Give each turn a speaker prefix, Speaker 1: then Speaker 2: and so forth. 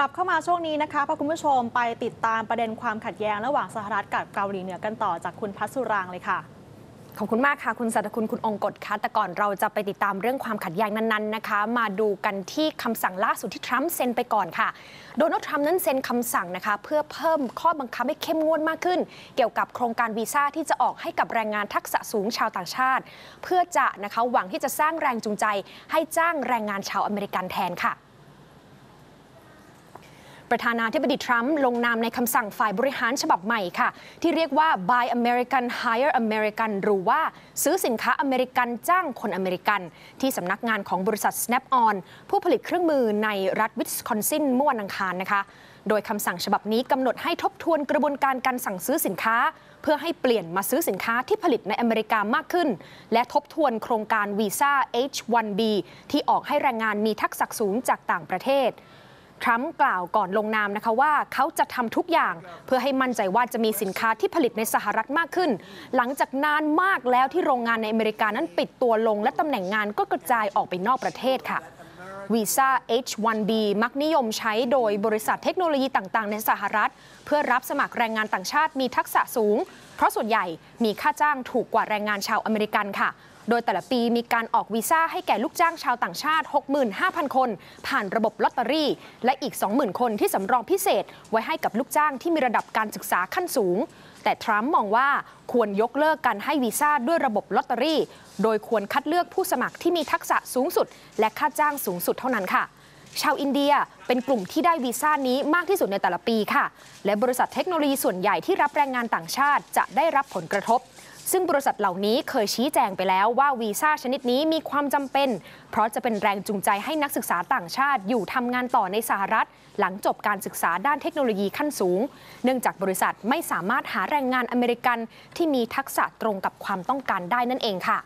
Speaker 1: กลับเข้ามาช่วงนี้นะคะพาคุณผู้ชมไปติดตามประเด็นความขัดแย้งระหว่างสหรัฐกับเกาหลีเหนือกันต่อจากคุณพัชสุรางเลยค่ะ
Speaker 2: ขอบคุณมากค่ะ คุณสัตคุณคุณองกฎคะแต่ก่อนเราจะไปติดตามเรื่องความขัดแย้งนั้นๆนะคะ มาดูกันที่คำสั่งล่าสุดที่ทรัมป์เซ็นไปก่อนค่ะ โดนัลด์ทรัมป์นั้นเซ็นคำสั่งนะคะ เพื่อเพิ่มข้อบังคับให้เข้มงวดมากขึ้น เกี่ยวกับโครงการวีซ่าที่จะออกให้กับแรงงานทักษะสูงชาวต่างชาติ เพื่อจะนะคะหวังที่จะสร้างแรงจูงใจ ให้จ้างแรงงานชาวอเมริกันแทนค่ะ ประธานาธิบดีทรัมป์ลงนามในคำสั่งฝ่ายบริหารฉบับใหม่ค่ะ ที่เรียกว่า Buy American Hire American หรือว่าซื้อสินค้าอเมริกันจ้างคนอเมริกัน ที่สำนักงานของบริษัท Snap-on ผู้ผลิตเครื่องมือในรัฐวิสคอนซินเมื่อวันอังคารนะคะโดยคำสั่งฉบับนี้กำหนดให้ทบทวนกระบวนการการสั่งซื้อสินค้า เพื่อให้เปลี่ยนมาซื้อสินค้าที่ผลิตในอเมริกามากขึ้น และทบทวนโครงการวีซ่า H-1B ที่ออกให้แรงงานมีทักษะสูงจากต่างประเทศ ทรัมป์กล่าวก่อนลงนามนะคะว่าเขาจะทำทุกอย่างเพื่อให้มั่นใจว่าจะมีสินค้าที่ผลิตในสหรัฐมากขึ้น หลังจากนานมากแล้วที่โรงงานในอเมริกานั้นปิดตัวลง และตำแหน่งงานก็กระจายออกไปนอกประเทศค่ะวีซ่า H-1B มักนิยมใช้โดยบริษัทเทคโนโลยีต่างๆ ในสหรัฐ เพื่อรับสมัครแรงงานต่างชาติมีทักษะสูง เพราะส่วนใหญ่มีค่าจ้างถูกกว่าแรงงานชาวอเมริกันค่ะ โดยแต่ละปีมีการออกวีซ่าให้แก่ลูกจ้างชาวต่างชาติ 65,000 คน ผ่านระบบลอตเตอรี่ และอีก 20,000 คนที่สำรองพิเศษ ไว้ให้กับลูกจ้างที่มีระดับการศึกษาขั้นสูง แต่ทรัมป์มองว่าควรยกเลิกการให้วีซ่าด้วยระบบลอตเตอรี่ โดยควรคัดเลือกผู้สมัครที่มีทักษะสูงสุด และค่าจ้างสูงสุดเท่านั้นค่ะชาวอินเดียเป็นกลุ่มที่ได้วีซ่านี้มากที่สุดในแต่ละปีค่ะ และบริษัทเทคโนโลยีส่วนใหญ่ที่รับแรงงานต่างชาติจะได้รับผลกระทบ ซึ่งบริษัทเหล่านี้เคยชี้แจงไปแล้วว่าวีซ่าชนิดนี้มีความจำเป็น เพราะจะเป็นแรงจูงใจให้นักศึกษาต่างชาติอยู่ทำงานต่อในสหรัฐ หลังจบการศึกษาด้านเทคโนโลยีขั้นสูง เนื่องจากบริษัทไม่สามารถหาแรงงานอเมริกันที่มีทักษะตรงกับความต้องการได้นั่นเองค่ะ